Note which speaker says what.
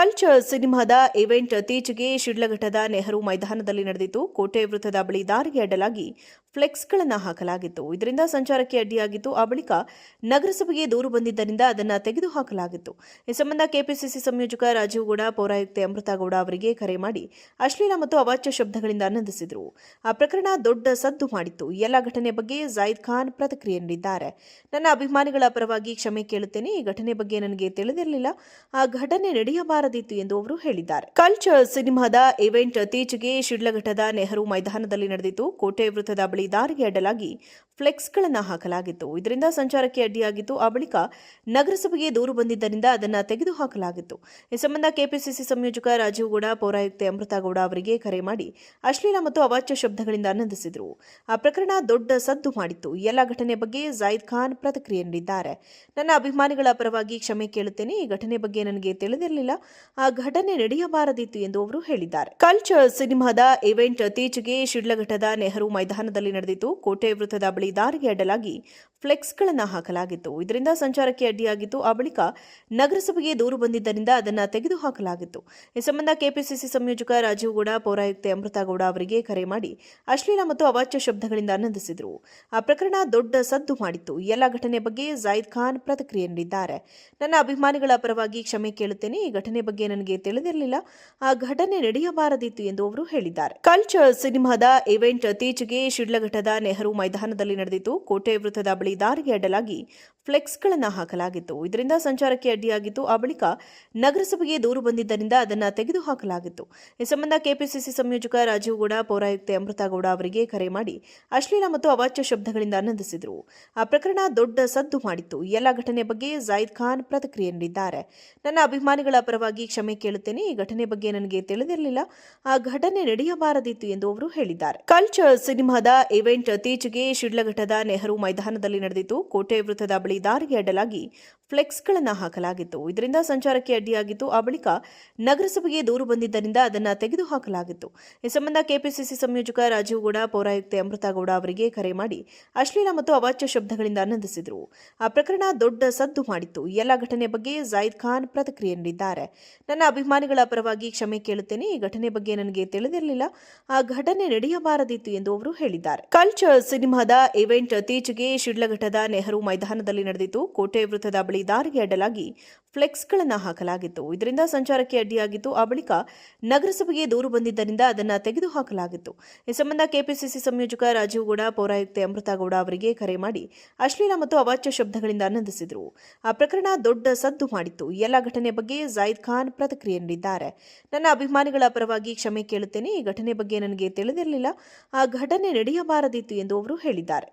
Speaker 1: Culture ಸಿನಿಮಾದ event ಇತ್ತೀಚೆಗೆ ಶಿಡ್ಲಘಟ್ಟದ ನೆಹರು ಮೈದಾನದಲ್ಲಿ ನಡೆದಿತ್ತು ಕೋಟೆ ವೃತ್ತದ ಬಳಿ ದಾರಿಗೆ ಅಡ್ಡಲಾಗಿ ಫ್ಲೆಕ್ಸ್ಗಳನ್ನು ಹಾಕಲಾಗಿತ್ತು. ಇದರಿಂದ ಸಂಚಾರಕ್ಕೆ ಅಡ್ಡಿಯಾಗಿತ್ತು. ಆ ಬಳಿಕ ನಗರಸಭೆಗೆ ದೂರು ಬಂದಿದ್ದರಿಂದ ಅದನ್ನು ತೆಗೆದುಹಾಕಲಾಗಿತ್ತು. ಈ ಸಂಬಂಧ ಕೆಪಿಸಿಸಿ ಸಂಯೋಜಕ ರಾಜೀವ್ ಗೌಡ, ಪೌರಾಯುಕ್ತೆ ಅಮೃತ ಗೌಡ ಅವರಿಗೆ ಕರೆ ಮಾಡಿ ಅಶ್ಲೀಲ ಮತ್ತು ಅವಾಚ್ಯ ಶಬ್ದಗಳಿಂದ ಆನಂದಿಸಿದರು. ಆ ಪ್ರಕರಣ ದೊಡ್ಡ ಸದ್ದು ಮಾಡಿತ್ತು. ಈ ಎಲ್ಲ ಘಟನೆ ಬಗ್ಗೆ ಜಾಯಿದ್ ಖಾನ್ ಪ್ರತಿಕ್ರಿಯೆ ನೀಡಿದ್ದಾರೆ. ನನ್ನ ಅಭಿಮಾನಿಗಳ ಪರವಾಗಿ ಕ್ಷಮೆ ಕೇಳುತ್ತೇನೆ. ಈ ಘಟನೆ ಬಗ್ಗೆ ನನಗೆ ತಿಳಿದಿರಲಿಲ್ಲ. ಆ ಘಟನೆ ನಡೆಯಬಾರದಿತ್ತು ಎಂದು ಅವರು ಹೇಳಿದ್ದಾರೆ. ಕಲ್ಚರ್ ಸಿನಿಮಾದ ಇವೆಂಟ್ ಇತ್ತೀಚೆಗೆ ಶಿಡ್ಲಘಟ್ಟದ ನೆಹರು ಮೈದಾನದಲ್ಲಿ ನಡೆದಿತ್ತು. ಕೋಟೆ ವೃತ್ತದ ದಾರಿಗೆ ಅಡ್ಡಲಾಗಿ ಫ್ಲೆಕ್ಸ್ಗಳನ್ನು ಹಾಕಲಾಗಿತ್ತು. ಇದರಿಂದ ಸಂಚಾರಕ್ಕೆ ಅಡ್ಡಿಯಾಗಿತ್ತು. ಆ ಬಳಿಕ ನಗರಸಭೆಗೆ ದೂರು ಬಂದಿದ್ದರಿಂದ ಅದನ್ನು ತೆಗೆದುಹಾಕಲಾಗಿತ್ತು. ಈ ಸಂಬಂಧ ಕೆಪಿಸಿಸಿ ಸಂಯೋಜಕ ರಾಜೀವ್ ಗೌಡ, ಪೌರಾಯುಕ್ತೆ ಅಮೃತ ಗೌಡ ಅವರಿಗೆ ಕರೆ ಮಾಡಿ ಅಶ್ಲೀಲ ಮತ್ತು ಅವಾಚ್ಯ ಶಬ್ದಗಳಿಂದ ಆನಂದಿಸಿದರು. ಆ ಪ್ರಕರಣ ದೊಡ್ಡ ಸದ್ದು ಮಾಡಿತ್ತು. ಈ ಎಲ್ಲ ಘಟನೆ ಬಗ್ಗೆ ಜಾಯಿದ್ ಖಾನ್ ಪ್ರತಿಕ್ರಿಯೆ ನೀಡಿದ್ದಾರೆ. ನನ್ನ ಅಭಿಮಾನಿಗಳ ಪರವಾಗಿ ಕ್ಷಮೆ ಕೇಳುತ್ತೇನೆ. ಈ ಘಟನೆ ಬಗ್ಗೆ ನನಗೆ ತಿಳಿದಿರಲಿಲ್ಲ. ಆ ಘಟನೆ ನಡೆಯಬಾರದಿತ್ತು ಎಂದು ಅವರು ಹೇಳಿದ್ದಾರೆ. ಕಲ್ಚರ್ ಸಿನಿಮಾದ ಇವೆಂಟ್ ಇತ್ತೀಚೆಗೆ ಶಿಡ್ಲಘಟ್ಟದ ನೆಹರು ಮೈದಾನದಲ್ಲಿ ನಡೆದಿತ್ತು ಕೋಟೆ ವೃತ್ತದ ಬಳಿ ದಾರಿಗೆ ಅಡ್ಡಲಾಗಿ ಫ್ಲೆಕ್ಸ್ಗಳನ್ನು ಹಾಕಲಾಗಿತ್ತು. ಇದರಿಂದ ಸಂಚಾರಕ್ಕೆ ಅಡ್ಡಿಯಾಗಿತ್ತು. ಆ ಬಳಿಕ ನಗರಸಭೆಗೆ ದೂರು ಬಂದಿದ್ದರಿಂದ ಅದನ್ನು ತೆಗೆದುಹಾಕಲಾಗಿತ್ತು. ಈ ಸಂಬಂಧ ಕೆಪಿಸಿಸಿ ಸಂಯೋಜಕ ರಾಜೀವ್ ಗೌಡ, ಪೌರಾಯುಕ್ತೆ ಅಮೃತ ಗೌಡ ಅವರಿಗೆ ಕರೆ ಮಾಡಿ ಅಶ್ಲೀಲ ಮತ್ತು ಅವಾಚ್ಯ ಶಬ್ದಗಳಿಂದ ಆನಂದಿಸಿದರು. ಆ ಪ್ರಕರಣ ದೊಡ್ಡ ಸದ್ದು ಮಾಡಿತ್ತು. ಎಲ್ಲ ಘಟನೆ ಬಗ್ಗೆ ಜಾಯಿದ್ ಖಾನ್ ಪ್ರತಿಕ್ರಿಯೆ ನೀಡಿದ್ದಾರೆ. ನನ್ನ ಅಭಿಮಾನಿಗಳ ಪರವಾಗಿ ಕ್ಷಮೆ ಕೇಳುತ್ತೇನೆ. ಈ ಘಟನೆ ಬಗ್ಗೆ ನನಗೆ ತಿಳಿದಿರಲಿಲ್ಲ. ಆ ಘಟನೆ ನಡೆಯಬಾರದಿತ್ತು ಎಂದು ಅವರು ಹೇಳಿದ್ದಾರೆ. ಕಲ್ಚರ್ ಸಿನಿಮಾದ ಇವೆಂಟ್ ಇತ್ತೀಚೆಗೆ ಶಿಡ್ಲಘಟ್ಟದ ನೆಹರು ಮೈದಾನದಲ್ಲಿ ನಡೆದಿತ್ತು. ಕೋಟೆ ವೃತ್ತದ ಬಳಿ ದಾರಿಗೆ ಅಡ್ಡಲಾಗಿ ಫ್ಲೆಕ್ಸ್ಗಳನ್ನು ಹಾಕಲಾಗಿತ್ತು. ಇದರಿಂದ ಸಂಚಾರಕ್ಕೆ ಅಡ್ಡಿಯಾಗಿತ್ತು ಆ ಬಳಿಕ ನಗರಸಭೆಗೆ ದೂರು ಬಂದಿದ್ದರಿಂದ ಅದನ್ನು ತೆಗೆದುಹಾಕಲಾಗಿತ್ತು. ಈ ಸಂಬಂಧ ಕೆಪಿಸಿಸಿ ಸಂಯೋಜಕ ರಾಜೀವ್ ಗೌಡ, ಪೌರಾಯುಕ್ತೆ ಅಮೃತ ಗೌಡ ಅವರಿಗೆ ಕರೆ ಮಾಡಿ ಅಶ್ಲೀಲ ಮತ್ತು ಅವಾಚ್ಯ ಶಬ್ದಗಳಿಂದ ಆನಂದಿಸಿದರು ಆ ಪ್ರಕರಣ ದೊಡ್ಡ ಸದ್ದು ಮಾಡಿತ್ತು. ಈ ಎಲ್ಲ ಘಟನೆ ಬಗ್ಗೆ ಜಾಯಿದ್ ಖಾನ್ ಪ್ರತಿಕ್ರಿಯೆ ನೀಡಿದ್ದಾರೆ. ನನ್ನ ಅಭಿಮಾನಿಗಳ ಪರವಾಗಿ ಕ್ಷಮೆ ಕೇಳುತ್ತೇನೆ. ಈ ಘಟನೆ ಬಗ್ಗೆ ನನಗೆ ತಿಳಿದಿರಲಿಲ್ಲ. ಆ ಘಟನೆ ನಡೆಯಬಾರದಿತ್ತು ಎಂದು ಅವರು ಹೇಳಿದ್ದಾರೆ. ಕಲ್ಚರ್ ಸಿನಿಮಾದ ಇವೆಂಟ್ ಇತ್ತೀಚೆಗೆ ಶಿಡ್ಲಘಟ್ಟದ ನೆಹರು ಮೈದಾನದಲ್ಲಿ ನಡೆದಿತ್ತು. ಕೋಟೆ ವೃತ್ತದ ಬಳಿ ದಾರಿಗೆ ಅಡ್ಡಲಾಗಿ ಫ್ಲೆಕ್ಸ್ಗಳನ್ನು ಹಾಕಲಾಗಿತ್ತು. ಇದರಿಂದ ಸಂಚಾರಕ್ಕೆ ಅಡ್ಡಿಯಾಗಿತ್ತು. ಆ ಬಳಿಕ ನಗರಸಭೆಗೆ ದೂರು ಬಂದಿದ್ದರಿಂದ ಅದನ್ನು ತೆಗೆದುಹಾಕಲಾಗಿತ್ತು. ಈ ಸಂಬಂಧ ಕೆಪಿಸಿಸಿ ಸಂಯೋಜಕ ರಾಜೀವ್ ಗೌಡ, ಪೌರಾಯುಕ್ತೆ ಅಮೃತಾಗೌಡ ಅವರಿಗೆ ಕರೆ ಮಾಡಿ ಅಶ್ಲೀಲ ಮತ್ತು ಅವಾಚ್ಯ ಶಬ್ದಗಳಿಂದ ಆನಂದಿಸಿದರು. ಆ ಪ್ರಕರಣ ದೊಡ್ಡ ಸದ್ದು ಮಾಡಿತ್ತು. ಎಲ್ಲ ಘಟನೆ ಬಗ್ಗೆ ಜಾಯಿದ್ ಖಾನ್ ಪ್ರತಿಕ್ರಿಯೆ ನೀಡಿದ್ದಾರೆ. ನನ್ನ ಅಭಿಮಾನಿಗಳ ಪರವಾಗಿ ಕ್ಷಮೆ ಕೇಳುತ್ತೇನೆ. ಈ ಘಟನೆ ಬಗ್ಗೆ ನನಗೆ ತಿಳಿದಿರಲಿಲ್ಲ. ಆ ಘಟನೆ ನಡೆಯಬಾರದಿತ್ತು ಎಂದು ಅವರು ಹೇಳಿದ್ದಾರೆ. ಕಲ್ಚರ್ ಸಿನಿಮಾದ ಇವೆಂಟ್ ಇತ್ತೀಚೆಗೆ ಶಿಡ್ಲಘಟ್ಟದ ನೆಹರು ಮೈದಾನದಲ್ಲಿ ನಡೆದಿತ್ತು. ಕೋಟೆ ವೃತ್ತದ ಬಳಿ ದಾರಿಗೆ ಅಡ್ಡಲಾಗಿ ಫ್ಲೆಕ್ಸ್ಗಳನ್ನು ಹಾಕಲಾಗಿತ್ತು. ಇದರಿಂದ ಸಂಚಾರಕ್ಕೆ ಅಡ್ಡಿಯಾಗಿತ್ತು. ಆ ಬಳಿಕ ನಗರಸಭೆಗೆ ದೂರು ಬಂದಿದ್ದರಿಂದ ಅದನ್ನು ತೆಗೆದುಹಾಕಲಾಗಿತ್ತು. ಈ ಸಂಬಂಧ ಕೆಪಿಸಿಸಿ ಸಂಯೋಜಕ ರಾಜೀವ್ ಗೌಡ, ಪೌರಾಯುಕ್ತೆ ಅಮೃತ ಗೌಡ ಅವರಿಗೆ ಕರೆ ಮಾಡಿ ಅಶ್ಲೀಲ ಮತ್ತು ಅವಾಚ್ಯ ಶಬ್ದಗಳಿಂದ ಆನಂದಿಸಿದರು. ಆ ಪ್ರಕರಣ ದೊಡ್ಡ ಸದ್ದು ಮಾಡಿತ್ತು. ಎಲ್ಲ ಘಟನೆ ಬಗ್ಗೆ ಜಾಯಿದ್ ಖಾನ್ ಪ್ರತಿಕ್ರಿಯೆ ನೀಡಿದ್ದಾರೆ. ನನ್ನ ಅಭಿಮಾನಿಗಳ ಪರವಾಗಿ ಕ್ಷಮೆ ಕೇಳುತ್ತೇನೆ. ಈ ಘಟನೆ ಬಗ್ಗೆ ನನಗೆ ತಿಳಿದಿರಲಿಲ್ಲ. ಆ ಘಟನೆ ನಡೆಯಬಾರದಿತ್ತು ಎಂದು ಅವರು ಹೇಳಿದ್ದಾರೆ.